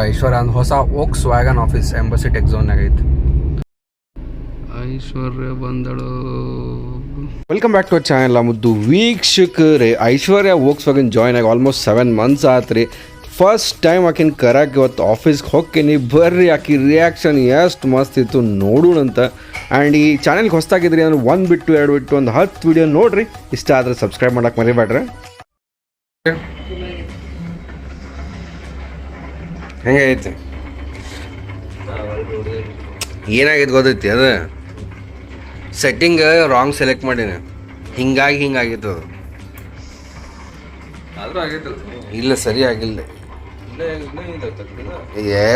ಐಶ್ವರ್ಯ ಒಂದು ಹೊಸ Volkswagen office Embassy tech ಝೋನ್ನಾಗ ಐತಿ ಐಶ್ವರ್ಯ ಬಂದಳು. ವೆಲ್ಕಮ್ ಬ್ಯಾಕ್ ಟು ಚಾನೆಲ್ ಮುದ್ದು ವೀಕ್ಷಕರೇ. ಐಶ್ವರ್ಯ ವೋಕ್ಸ್ ವ್ಯಾಗನ್ ಜಾಯ್ನ್ ಆಗಿ ಆಲ್ಮೋಸ್ಟ್ ಸೆವೆನ್ ಮಂತ್ಸ್ ಆತ್ರಿ. ಫಸ್ಟ್ ಟೈಮ್ ಆಕಿನ ಕರಾಕ್ ಇವತ್ತು ಆಫೀಸ್ಗೆ ಹೋಗ್ತೀನಿ ಬರ್ರಿ ಆಕಿ ರಿಯಾಕ್ಷನ್ ಎಷ್ಟು ಮಸ್ತ್ ಇತ್ತು ನೋಡೋಣಂತ ಆ್ಯಂಡ್ ಈ ಚಾನೆಲ್ಗೆ ಹೊಸ್ತಾಗಿದ್ರಿ ಅಂದ್ರೆ ಒಂದು ಬಿಟ್ಟು ಎರಡು ಬಿಟ್ಟು ಒಂದು ಹತ್ತು ವಿಡಿಯೋ ನೋಡ್ರಿ. ಇಷ್ಟ ಆದರೆ ಸಬ್ಸ್ಕ್ರೈಬ್ ಮಾಡೋಕೆ ಮರಿಬೇಡ್ರಿ. ಹೆಂಗೆ ಐತಿ? ಏನಾಗೈತೆ ಗೊತ್ತೈತಿ ಅದು? ಸೆಟ್ಟಿಂಗ್ ರಾಂಗ್ ಸೆಲೆಕ್ಟ್ ಮಾಡೀನಿ. ಹಿಂಗಾಗಿ ಹಿಂಗಾಗಿತ್ತು ಅದು. ಆದ್ರೂ ಇಲ್ಲ ಸರಿ ಆಗಿಲ್ಲ ಏ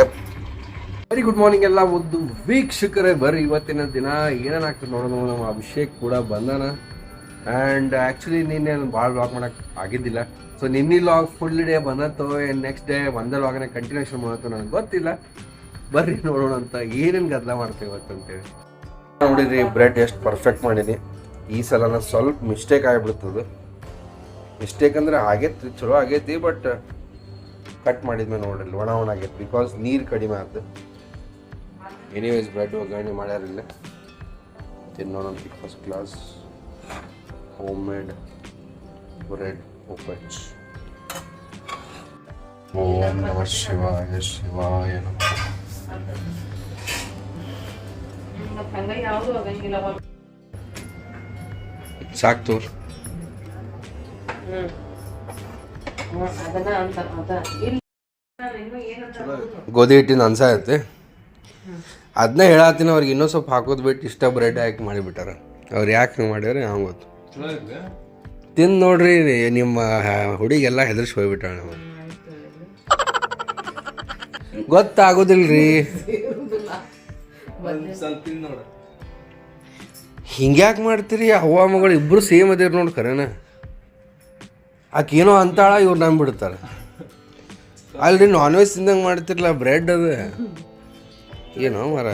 ವೆರಿ ಗುಡ್ ಮಾರ್ನಿಂಗ್ ಎಲ್ಲ ಒಂದು ವೀಕ್ಷಕರೇ ಬರ್ರಿ ಇವತ್ತಿನ ದಿನ. ಏನೇನಾಗ್ತದೆ ನೋಡೋಣ ನಮ್ಮ ಅಭಿಷೇಕ್ ಕೂಡ ಬಂದಾನ. ಆ್ಯಂಡ್ ಆ್ಯಕ್ಚುಲಿ ನಿನ್ನೆ ಭಾಳ ವ್ಲಾಗ್ ಮಾಡೋಕ್ಕೆ ಆಗಿದ್ದಿಲ್ಲ. ಸೊ ನಿನ್ನೆ ಲಾಗ್ ಫುಲ್ ಡೇ ಬಂದತ್ತೋ ನೆಕ್ಸ್ಟ್ ಡೇ ಒಂದೇ ಲಾಗ್ನ ಕಂಟಿನ್ಯೂಷನ್ ಮಾಡತ್ತೋ ನನಗೆ ಗೊತ್ತಿಲ್ಲ. ಬರ್ರಿ ನೋಡೋಣ ಅಂತ ಏನೇನು ಗದ್ದಲ ಮಾಡ್ತೀವಿ ಇವತ್ತು ಅಂತೇಳಿ ನೋಡಿದ್ರಿ ಬ್ರೆಡ್ ಎಷ್ಟು ಪರ್ಫೆಕ್ಟ್ ಮಾಡೀನಿ ಈ ಸಲ ಸ್ವಲ್ಪ ಮಿಸ್ಟೇಕ್ ಆಗಿಬಿಡ್ತದೆ. ಮಿಸ್ಟೇಕ್ ಅಂದರೆ ಆಗೈತಿ ಚಲೋ ಆಗೈತಿ ಬಟ್ ಕಟ್ ಮಾಡಿದ್ಮೇಲೆ ನೋಡ್ರಿ, ಒಣ ಒಣ ಆಗೈತಿ ಬಿಕಾಸ್ ನೀರು ಕಡಿಮೆ ಆಯ್ತು ಎನಿವೇಸ್ ಬ್ರೆಡ್ ಒಗ್ಗರಣೆ ಮಾಡ್ಯಾರಿಲ್ಲ ತಿನ್ನೋಣ because class home bread bread ಉಪ್ಪಚ್ಚ ಓಂ ನಮ ಶಿವಾಯ ಶಿವಾಯ ನಮಃ ಸಾಕು ತೋರ್ ಗೋಧಿ ಹಿಟ್ಟಿನ ಅನ್ಸ ಐತೆ. ಅದನ್ನ ಹೇಳತ್ತೀನಿ ಅವ್ರಿಗೆ ಇನ್ನೂ ಸ್ವಲ್ಪ ಹಾಕೋದು ಬಿಟ್ಟು ಇಷ್ಟ ಬ್ರೆಡ್ ಹಾಕಿ ಮಾಡಿಬಿಟ್ಟಾರ? ಅವ್ರು ಯಾಕೆ ಹಂಗೆ ಮಾಡ್ಯಾರ ಹಂಗೆ ಗೊತ್ತು. ತಿಂದು ನೋಡ್ರಿ ನಿಮ್ಮ ಹುಡುಗೆಲ್ಲ ಹೆದರ್ಸಿ ಹೋಗ್ಬಿಟ್ಟಾಳ ನಾವು ಗೊತ್ತಾಗೋದಿಲ್ರಿ. ಒಂದ್ ಸ್ವಲ್ಪ ತಿಂದ್ ನೋಡ. ಹಿಂಗ್ಯಾಕೆ ಮಾಡ್ತೀರಿ? ಅವ್ವ ಮಗಳು ಇಬ್ಬರು ಸೇಮ್ ಅದೇ ನೋಡಿ ಖರೇನ. ಆಕೇನೋ ಏನೋ ಅಂತಾಳ ಇವ್ರು ನಂಬಿಡ್ತಾರೆ ಅಲ್ರಿ ನಾನ್ ವೆಜ್ ತಿಂದಂಗೆ ಮಾಡ್ತಿರಲ್ಲ ಬ್ರೆಡ್ ಅದು. ಏನೋ ಮರ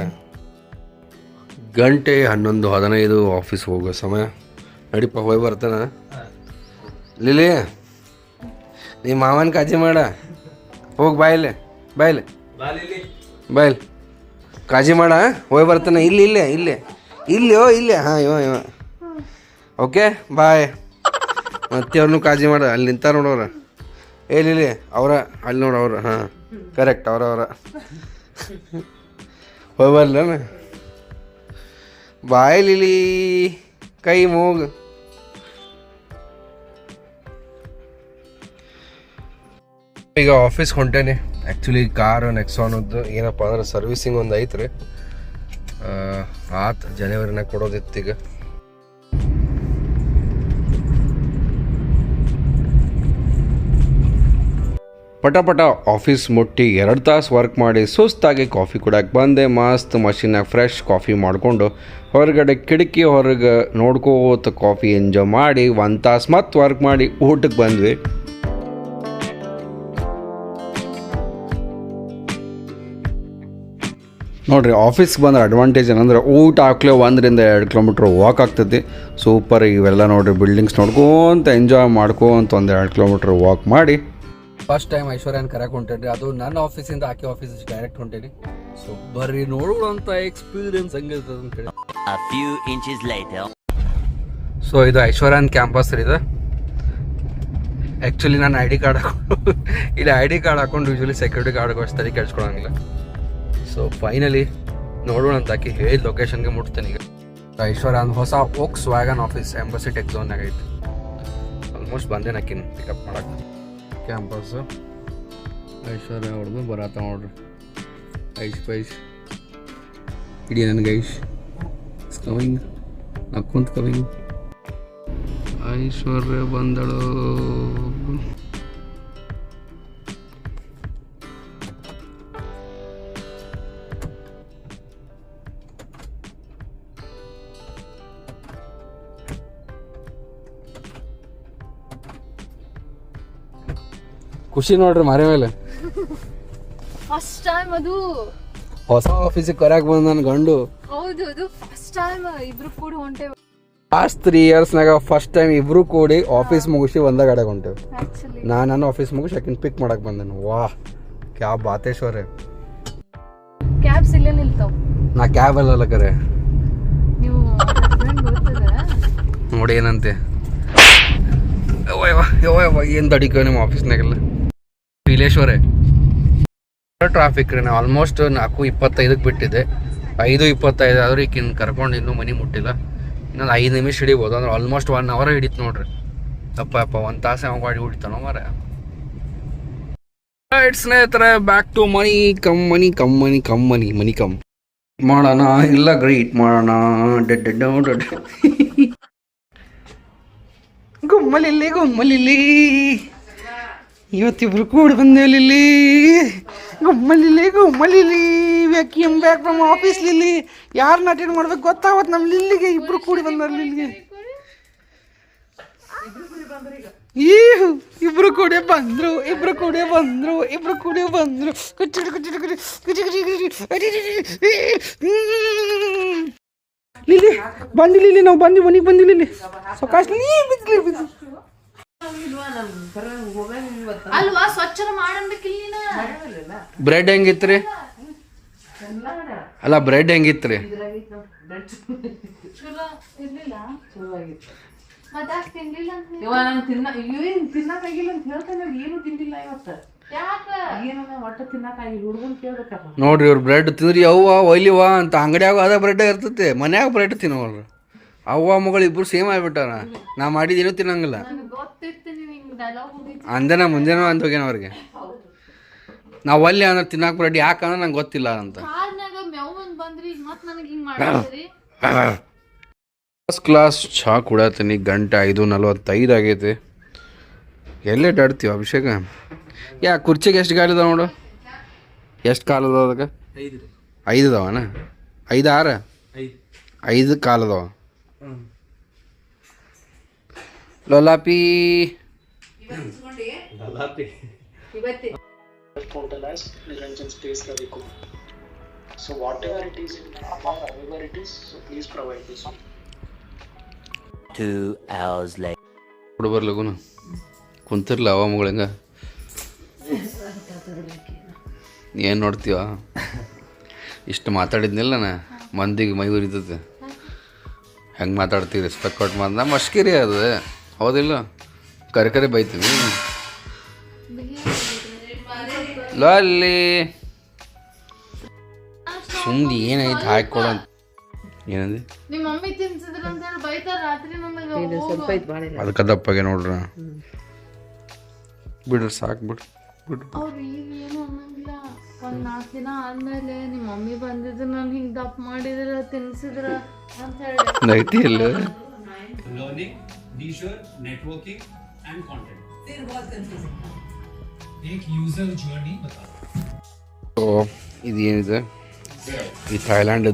ಗಂಟೆ ಹನ್ನೊಂದು ಹದಿನೈದು ಆಫೀಸ್ ಹೋಗೋ ಸಮಯ. ನಡಿಪ ಹೋಗಿ ಬರ್ತಾನ. ಲಿಲಿ ನಿಮ್ಮ ಮಾವನ ಕಾಜಿ ಮಾಡ. ಹೋಗಿ ಬಾಯ್ಲೆ ಬಾಯ್ಲೆ ಬಾಯಿಲ್ ಕಾಜಿ ಮಾಡ ಹೋಗಿ ಬರ್ತಾನೆ ಇಲ್ಲಿ ಇಲ್ಲೇ ಇಲ್ಲೇ. ಇಲ್ಲಿ ಓ ಇಲ್ಲೇ ಹಾಂ ಇವ ಇವ ಓಕೆ ಬಾಯ್. ಮತ್ತೆ ಅವ್ರನ್ನೂ ಕಾಜಿ ಮಾಡ ಅಲ್ಲಿ ನಿಂತಾರ ನೋಡವ್ರ ಏ ಇಲ್ಲಿ ಅವರ ಅಲ್ಲಿ ನೋಡು ಅವ್ರ ಹಾಂ. ಕರೆಕ್ಟ್ ಅವ್ರ ಅವರ. ಹೋಗಿ ಬರ್ಲ ಬಾಯ್ ಲಿಲಿ. ಕೈ ಮೂಗ್. ಈಗ ಆಫೀಸ್ ಹೊಂಟೇನೆ. ಆ್ಯಕ್ಚುಲಿ ಕಾರ್ ನೆಕ್ಸಾನದ್ದು ಏನಪ್ಪ ಅಂದ್ರೆ ಸರ್ವಿಸಿಂಗ್ ಒಂದು ಐತ್ರಿ. ಆತ್ ಜನವರಿನಾಗ ಕೊಡೋದಿತ್ತು ಈಗ. ಪಟ ಪಟ ಆಫೀಸ್ ಮುಟ್ಟಿ ಎರಡು ತಾಸು ವರ್ಕ್ ಮಾಡಿ ಸುಸ್ತಾಗಿ ಕಾಫಿ ಕುಡಕ್ಕೆ ಬಂದೆ. ಮಸ್ತ್ ಮಷಿನಾಗ ಫ್ರೆಶ್ ಕಾಫಿ ಮಾಡಿಕೊಂಡು ಹೊರಗಡೆ ಕಿಟಕಿ ಹೊರಗೆ ನೋಡ್ಕೋತ ಕಾಫಿ ಎಂಜಾಯ್ ಮಾಡಿ ಒಂದು ತಾಸು ಮತ್ತೆ ವರ್ಕ್ ಮಾಡಿ ಊಟಕ್ಕೆ ಬಂದ್ವಿ. ನೋಡ್ರಿ ಆಫೀಸ್ಗೆ ಬಂದ್ರೆ ಅಡ್ವಾಂಟೇಜ್ ಏನಂದ್ರೆ ಊಟ ಹಾಕ್ಲೆ ಒಂದರಿಂದ ಎರಡು ಕಿಲೋಮೀಟ್ರ್ ವಾಕ್ ಆಗ್ತೈತಿ. ಸೂಪರ್ ಇವೆಲ್ಲ ನೋಡ್ರಿ ಬಿಲ್ಡಿಂಗ್ಸ್ ನೋಡ್ಕೊಂತ ಎಂಜಾಯ್ ಮಾಡ್ಕೊಂತ ಒಂದು ಎರಡು ಕಿಲೋಮೀಟ್ರ್ ವಾಕ್ ಮಾಡಿ ಫಸ್ಟ್ ಟೈಮ್ ಐಶ್ವರ್ಯನ ಕರೆಕ್ ಹೊಂಟೇನಿ ಅದು ನನ್ನ ಆಫೀಸಿಂದ ಆಕೆ ಆಫೀಸ್ ಡೈರೆಕ್ಟ್ ಹೊಂಟೇನಿ. ಸೊ ಬರ್ರಿ ನೋಡುವಂಥ ಎಕ್ಸ್ಪೀರಿಯನ್ಸ್ ಹಂಗಿರ್ತದೆ ಅಂತೇಳಿ A few inches light so ಇದು ಐಶ್ವರ್ಯನ್ ಕ್ಯಾಂಪಸ್ ರೀ ಇದು. ಆ್ಯಕ್ಚುಲಿ ನಾನು ಐ ಡಿ ಕಾರ್ಡ್ ಹಾಕೊಂಡು ಇಲ್ಲಿ ಐ ಡಿ ಕಾರ್ಡ್ ಹಾಕೊಂಡು ಯೂಶ್ವಲಿ ಸೆಕ್ಯೂರಿಟಿ ಗಾರ್ಡ್ಗೆ ಅಷ್ಟು ತಲೆ ಕೆಡ್ಸ್ಕೊಳಂಗಿಲ್ಲ. ಸೊ ಫೈನಲಿ ನೋಡೋಣ ಅಂತ ಆಕಿ ಹೇಳಿದ ಲೊಕೇಶನ್ಗೆ ಮುಟ್ತೇನೆ ಈಗ. ಐಶ್ವರ್ಯ ಹೊಸ Volkswagen office Embassy Tech Zone ಐತಿ. ಆಲ್ಮೋಸ್ಟ್ ಬಂದೇನೆ ಆಕಿನ ಪಿಕಪ್ ಮಾಡಕ್ಕೆ ಕ್ಯಾಂಪಸ್. ಐಶ್ವರ್ಯ ಅವ್ರದ್ದು ಬರತ್ತ ನೋಡ್ರಿ ಐಶ್ ಪೈಶ್. ಇಡೀ ನನಗೆ ಐಶ್ ಇಟ್ಸ್ ಕವಿಂಗ್ ನಕ್ಕೊಂತ ಕವಿಂಗ್ ಐಶ್ವರ್ಯ ಬಂದಳು. ಖುಷಿ ನೋಡ್ರಿ ಮರೆ ಮೇಲೆ. ಫಸ್ಟ್ ಟೈಮ್ ಅದು. ಹೊಸ ಆಫೀಸಿಗೆ ಕರ್ಯಾಕ್ ಬಂದ ನನ್ನ ಗಂಡು. ಹೌದು ಅದು ಫಸ್ಟ್ ಟೈಮ್ ಇಬ್ರು ಕೂಡ ಹೊಂಟೇವ್. ಲಾಸ್ಟ್ ತ್ರೀ ಇಯರ್ಸ್ನಾಗ ಫಸ್ಟ್ ಟೈಮ್ ಇಬ್ರು ಕೂಡಿ ಆಫೀಸ್ ಮುಗಿಸಿ ಒಂದ ಕಡೆ ಹೊಂಟೇವಿ. ಆಕ್ಚುಲಿ ನಾ ನನ್ನ ಆಫೀಸ್ ಮುಗಿಸಿ ಆಕಿನ ಪಿಕ್ ಮಾಡಕ್ ಬಂದೇನು. ವಾಹ್ ಕ್ಯಾಬ್ ಬಾತೇಶ್ವರ. ಕ್ಯಾಬ್ಸ್ ಇಲ್ಲೇ ನಿಲ್ತಾವ್. ನಾ ಕ್ಯಾಬ್ ಅಲ್ಲಲ್ಲ ಕರೆ. ನೀವು ನೋಡಿ ಏನಂತೆ. ಏನ್ ಏನು ತಡಿಕೋ ನಿಮ್ಮ ಆಫೀಸ್ನಾಗೆಲ್ಲ ನೀಲೇಶ್ವರ ಟ್ರಾಫಿಕ್ ರೀ, ನಾವು ಆಲ್ಮೋಸ್ಟ್ ನಾಲ್ಕು ಇಪ್ಪತ್ತೈದಕ್ಕೆ ಬಿಟ್ಟಿದ್ದೆ. ಐದು ಇಪ್ಪತ್ತೈದು ಆದ್ರೆ ಇನ್ನು ಕರ್ಕೊಂಡು ಇನ್ನೂ ಮನೆ ಮುಟ್ಟಿಲ್ಲ. ಇನ್ನೊಂದು ಐದು ನಿಮಿಷ ಹಿಡಿಬೋದು, ಅಂದ್ರೆ ಆಲ್ಮೋಸ್ಟ್ ಒನ್ ಅವರ್ ಹಿಡಿತು ನೋಡ್ರಿ. ಅಪ್ಪ ಅಪ್ಪ, ಒಂದು ತಾಸು ಅವಾಗ ಗಾಡಿ ಹೊಡಿತಾನೋ ಮರ ರೈಟ್ ಸ್ನೇಹಿತರೆ back to money come money come money come money money come ಮಾಡೋಣ ಇಲ್ಲ ಗ್ರೀಟ್ ಮಾಡೋಣ. ಗುಮ್ಮಲಿಲ್ಲಿ ಗುಮ್ಮಲಿಲ್ಲಿ. ಇವತ್ತಿಬ್ರು ಕೂಡ ಬಂದೇವ್ ಲಿಲ್ಲಿ ಗಮ್ಮಲಿಲಿ ಗುಮ್ಮಲಿಲ್ಲಿ ವ್ಯಾಕ್ಯೂಮ್ ಬ್ಯಾಕ್ ಫ್ರಮ್ ಆಫೀಸ್ ಲಿಲ್ಲಿ. ಯಾರನ್ನ ಅಟೆಂಡ್ ಮಾಡ್ಬೇಕು ಗೊತ್ತಾಗುತ್ತೆ ನಮ್ಮ ಲಿಲ್ಲಿಗೆ? ಇಬ್ರು ಕೂಡಿ ಬಂದಾರ ಲಿಲ್ಲಿಗೆ. ಈ ಇಬ್ರು ಕೂಡ ಬಂದ್ರು, ಇಬ್ರು ಕೂಡ ಬಂದ್ರು, ಇಬ್ರು ಕೂಡ ಬಂದ್ರು. ಕುಚ್ಚಿ ಕುಚ್ಚಿ ಕುಚ್ಚಿ ಕುಚ್ಚಿ. ಹ್ಮ್. ಲಿಲ್ಲಿ, ಬಂದಿ ಲಿಲ್ಲಿ, ನಾವು ಬಂದಿ ಮನೆಗೆ ಬಂದಿ ಲಿಲ್ಲಿ. ಸೊಕಾಶ್, ನೀ ಬಿದ್ಲಿ ಅಲ್ವಾ? ಸ್ವಚ್ಛನ ಮಾಡನ್ಬೇಕಿಲ್ಲ ನೀನ? ಬ್ರೆಡ್ ಹೆಂಗಿತ್ರಿ? ಅಲ್ಲ ಬ್ರೆಡ್ ಹೆಂಗಿತ್ರಿ? ನೋಡ್ರಿ ಇವ್ರು ಬ್ರೆಡ್ ತಿಂದ್ರಿ ಅವ್ವ ಒಯ್ಲಿವಾ ಅಂತ ಅಂಗಡಿಯಾಗ ಅದ ಬ್ರೆಡ್ ಇರ್ತೈತಿ ಮನ್ಯಾಗ ಬ್ರೆಡ್ ತಿನ್ನೋಲ್ರಿ ಅವ್ವ ಮಗಳು ಇಬ್ರು ಸೇಮ್ ಆಗ್ಬಿಟ್ಟಾರ ನಾ ಮಾಡಿದೇನು ತಿನ್ನಂಗಿಲ್ಲ. ನನಗೆ ನಾ ಮುಂಜಾನೆ ಅಂದೇನ ಅಂತ ಹೋಗ್ಯಾನ ಅವ್ರಿಗೆ. ನಾವು ಅಲ್ಲಿ ಅಂದ್ರೆ ತಿನ್ನಾಕ ಬರಡಿ ಯಾಕಂದ್ರೆ ನಂಗೆ ಗೊತ್ತಿಲ್ಲ ಅಂತ. ಕಾರ್ನಾಗ ಮೇವ್ ಬಂದ್ರಿ ಮತ್ ನನಗೆ ಹಿಂಗ್ ಮಾಡಿದ್ರಿ ಫಸ್ಟ್ ಕ್ಲಾಸ್ ಚಹಾ ಕುಡತೀನಿ ಗಂಟೆ ಐದು ನಲ್ವತ್ತೈದು ಆಗೈತಿ. ಎಲ್ಲೇ ಅಡ್ತೀವಿ ಅಭಿಷೇಕ? ಯಾ ಕುರ್ಚಿಗೆ ಎಷ್ಟು ಕಾಲು ಇದಾವ ನೋಡು? ಎಷ್ಟು ಕಾಲು ಅದಾವ ಅದಕ್ಕೆ? ಐದು ರೀ. ಐದು ಆರ ಐದು. ಐದು ಕಾಲು ಅದಾವ ಲೋಲಾಪಿ. Niranjan space so whatever it in it so two hours like ಕೊಡು ಬರ್ಲಗುನು ಕುಂತಿರ್ಲ ಅವಾಮಗಳ ಹೆಂಗ? ಏನು ನೋಡ್ತೀವ ಇಷ್ಟು ಮಾತಾಡಿದ್ನಿಲ್ಲ ನಾ ಮಂದಿಗೆ ಮೈ ಉರಿತದೆ ಹೆಂಗೆ ಮಾತಾಡ್ತೀವಿ ರೆಸ್ಪೆಕ್ಟ್ ಕೊಟ್ಟು ಮಾತು ನಮ್ಮ ಅಷ್ಕಿರಿ ಅದು. ಹೌದಿಲ್ಲ? ಕರೆ ಕರೆ ಬೈತೀವಿ. ಲೋ ಅಲ್ಲಿ ಸುಮ್ಮನೆ ಏನೈತೆ ಹಾಕಿಕೊಡ ಏನಂದ್ರೆ ಏನಂದಿ? ನಿಮ್ಮ ಮಮ್ಮಿ ತಿನ್ಸಿದ್ರ ಅಂತ ಹೇಳಿ ಬೈತಾರ ರಾತ್ರಿ ನಮಗೆ ಇದು ಸ್ವಲ್ಪ ಐತ್ ಭಾಳ ಇಲ್ಲ ಅದಕ್ಕೆ ದಪ್ಪಗೆ ನೋಡ್ರ ಬಿಡ್ರಿ ಸಾಕು ಬಿಡ್ರಿ ಬಿಡ್ರಿ ಅವ್ರು ಈಗ ಏನು ಅನ್ನಂಗಿಲ್ಲ ಒಂದ್ ನಾಲ್ಕು ದಿನ ಆದ್ಮೇಲೆ ನಿಮ್ಮ ಮಮ್ಮಿ ಬಂದಿದ್ರು ನಾನು ಹಿಂಗ್ ದಪ್ಪ ಮಾಡಿದ್ರ ತಿನ್ಸಿದ್ರ ಅಂತ ಹೇಳಿ ನೈತಿ ಇಲ್ಲ learning, leisure, networking and content. एक यूजर जर्नी बता ಸೊ ಇದು ಏನಿದೆ ಈ ಥೈಲ್ಯಾಂಡ್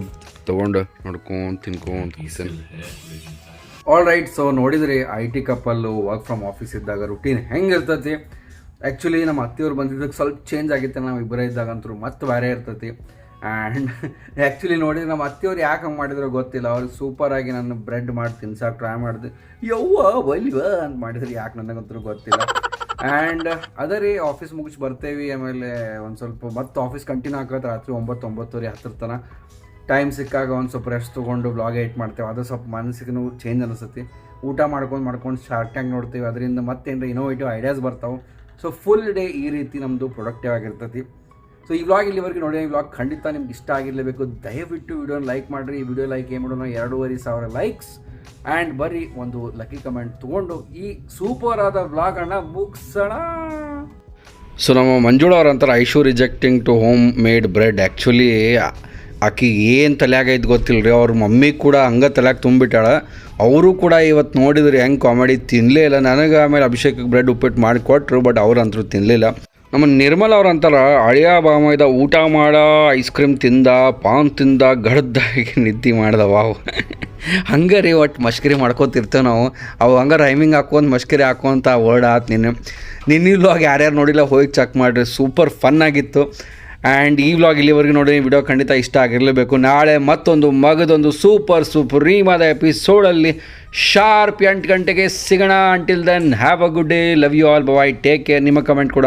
ತೊಗೊಂಡು ನೋಡ್ಕೊಂಡು ತಿನ್ಕೊಂಡು ಕೂತೀನಿ ಆಲ್ ರೈಟ್ ಸೊ ನೋಡಿದ್ರಿ I T couple work from office ಇದ್ದಾಗ ರುಟೀನ್ ಹೆಂಗೆ ಇರ್ತೈತಿ ಆ್ಯಕ್ಚುಲಿ ನಮ್ಮ ಅತ್ತೆಯವ್ರು ಬಂದಿದ್ದಕ್ಕೆ ಸ್ವಲ್ಪ ಚೇಂಜ್ ಆಗಿತ್ತು ನಾವು ಇಬ್ಬರೇ ಇದ್ದಾಗಂತೂ, ಮತ್ತೆ ಬೇರೆ ಇರ್ತೈತಿ. ಆ್ಯಂಡ್ ಆ್ಯಕ್ಚುಲಿ ನೋಡಿದ್ರೆ ನಮ್ಮ ಅತ್ತೆಯವ್ರು ಯಾಕೆ ಹಂಗೆ ಮಾಡಿದ್ರು ಗೊತ್ತಿಲ್ಲ. ಅವ್ರಿಗೆ ಸೂಪರಾಗಿ ನಾನು ಬ್ರೆಡ್ ಮಾಡಿ ತಿನ್ಸಕ್ಕೆ ಟ್ರೈ ಮಾಡಿದೆ, ಯವ್ವ ಬಲಿವ ಅಂತ ಮಾಡಿದ್ರೆ. ಯಾಕೆ ನನಗಂತೂ ಗೊತ್ತಿಲ್ಲ. ಆ್ಯಂಡ್ ಅದೇ ರೀ ಆಫೀಸ್ ಮುಗಿಸಿ ಬರ್ತೇವೆ ಆಮೇಲೆ ಒಂದು ಸ್ವಲ್ಪ, ಮತ್ತೆ ಆಫೀಸ್ ಕಂಟಿನ್ಯೂ ಆಗೋದು ರಾತ್ರಿ ಒಂಬತ್ತು, ಒಂಬತ್ತುವರೆ ಹತ್ತಿರ ತನಕ ಟೈಮ್ ಸಿಕ್ಕಾಗ ಒಂದು ಸ್ವಲ್ಪ ರೆಸ್ಟ್ ತೊಗೊಂಡು ಬ್ಲಾಗ್ ಏಟ್ ಮಾಡ್ತೇವೆ. ಅದು ಸ್ವಲ್ಪ ಮನಸ್ಸಿಗೂ ಚೇಂಜ್ ಅನಿಸುತ್ತೆ. ಊಟ ಮಾಡ್ಕೊಂಡು ಮಾಡ್ಕೊಂಡು ಶಾರ್ಟ್ ಟ್ಯಾಂಕ್ ನೋಡ್ತೀವಿ. ಅದರಿಂದ ಮತ್ತೇನು ಇನೋವೇಟಿವ್ ಐಡಿಯಾಸ್ ಬರ್ತಾವೆ. ಸೊ ಫುಲ್ ಡೇ ಈ ರೀತಿ ನಮ್ಮದು ಪ್ರೊಡಕ್ಟಿವ್ ಆಗಿರ್ತೈತಿ. ಸೊ ಈ ವ್ಲಾಗ್ ಇಲ್ಲಿವರೆಗೆ ನೋಡಿ, ಈ ವ್ಲಾಗ್ ಖಂಡಿತ ನಿಮ್ಗೆ ಇಷ್ಟ ಆಗಿರಲೇಬೇಕು. ದಯವಿಟ್ಟು ವಿಡಿಯೋನ ಲೈಕ್ ಮಾಡಿರಿ. ಈ ವಿಡಿಯೋ ಲೈಕ್ ಏನು ಮಾಡೋಣ? ಎರಡೂವರೆ ಸಾವಿರ ಲೈಕ್ಸ್ ಆ್ಯಂಡ್ ಬರೀ ಒಂದು ಲಕ್ಕಿ ಕಮೆಂಟ್ ತೊಗೊಂಡು ಈ ಸೂಪರ್ ಆದ ವ್ಲಾಗನ್ನು ಮುಗಿಸೋಣ. ಸೊ ನಮ್ಮ ಮಂಜುಳ ಅವ್ರ ಅಂತಾರೆ Aishu rejecting to home made bread actually ಆಕಿ ಏನು ತಲೆಯಾಗೈತೆ ಗೊತ್ತಿಲ್ಲ ರೀ ಅವ್ರ ಮಮ್ಮಿ ಕೂಡ ಹಂಗೆ ತಲೆಯಾಗ ತುಂಬಿಟ್ಟಾಳ ಅವರು ಕೂಡ ಇವತ್ತು ನೋಡಿದ್ರೆ ಹೆಂಗೆ ಕಾಮಿಡಿ ತಿನ್ನಲೇ ಇಲ್ಲ. ನನಗೆ ಆಮೇಲೆ ಅಭಿಷೇಕಕ್ಕೆ ಬ್ರೆಡ್, ಉಪ್ಪಿಟ್ಟು ಮಾಡಿ ಕೊಟ್ಟರು ಬಟ್ ಅವ್ರಂತರೂ ತಿನ್ನಲಿಲ್ಲ ನಮ್ಮ ನಿರ್ಮಲ ಅವ್ರು ಅಂತಾರ ಅಳಿಯ ಬಾಮಿದ ಊಟ ಮಾಡ ಐಸ್ ಕ್ರೀಮ್ ತಿಂದ, ಪಾನ್ ತಿಂದ ಗಡ್ದಾಗಿ ನಿದ್ದೆ ಮಾಡ್ದ, ವಾವ್. ಹಂಗೆ ರೀ ಒಟ್ಟು ಮಶ್ಕರಿ ಮಾಡ್ಕೋತಿರ್ತೇವೆ ನಾವು. ಅವು ಹಂಗೆ ರೈಮಿಂಗ್ ಹಾಕೊಂಡು ಮಶ್ಕರಿ ಹಾಕೋಂತ ವರ್ಡ್ ಆತು ನಿನ್ನೆ. ನಿನ್ನಿಲ್ಲೂ ಆಗ ಯಾರ್ಯಾರು ನೋಡಿಲ್ಲ, ಹೋಗಿ ಚೆಕ್ ಮಾಡಿರಿ. ಸೂಪರ್ ಫನ್ ಆಗಿತ್ತು. ಆ್ಯಂಡ್ ಈ ವ್ಲಾಗ್ ಇಲ್ಲಿವರೆಗೂ ನೋಡಿ ವಿಡಿಯೋ ಖಂಡಿತ ಇಷ್ಟ ಆಗಿರಲೇಬೇಕು. ನಾಳೆ ಮತ್ತೊಂದು ಮಗದೊಂದು ಸೂಪರ್ ಸುಪ್ರೀಮಾದ ಎಪಿಸೋಡಲ್ಲಿ ಶಾರ್ಪ್ ಎಂಟು ಗಂಟೆಗೆ ಸಿಗೋಣ. Until then have a good day love you all bye take care ನಿಮ್ಮ ಕಮೆಂಟ್ ಕೂಡ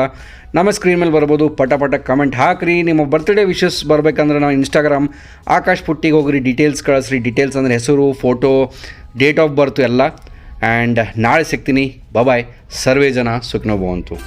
ನಮ್ಮ ಸ್ಕ್ರೀನ್ ಮೇಲೆ ಬರ್ಬೋದು. ಪಟ ಪಟ ಕಮೆಂಟ್ ಹಾಕ್ರಿ. ನಿಮ್ಮ ಬರ್ತ್ಡೇ ವಿಶಸ್ ಬರಬೇಕಂದ್ರೆ ನಾವು ಇನ್ಸ್ಟಾಗ್ರಾಮ್ ಆಕಾಶ್ ಪುಟ್ಟಿಗೆ ಹೋಗ್ರಿ. ಡೀಟೇಲ್ಸ್ ಕಳಿಸ್ರಿ. ಡೀಟೇಲ್ಸ್ ಅಂದರೆ ಹೆಸರು ಫೋಟೋ ಡೇಟ್ ಆಫ್ ಬರ್ತು ಎಲ್ಲ. ಆ್ಯಂಡ್ ನಾಳೆ ಸಿಗ್ತೀನಿ. ಬಾಯ್ ಸರ್ವೇ ಜನ ಸುಖನೋ ಭವಂತು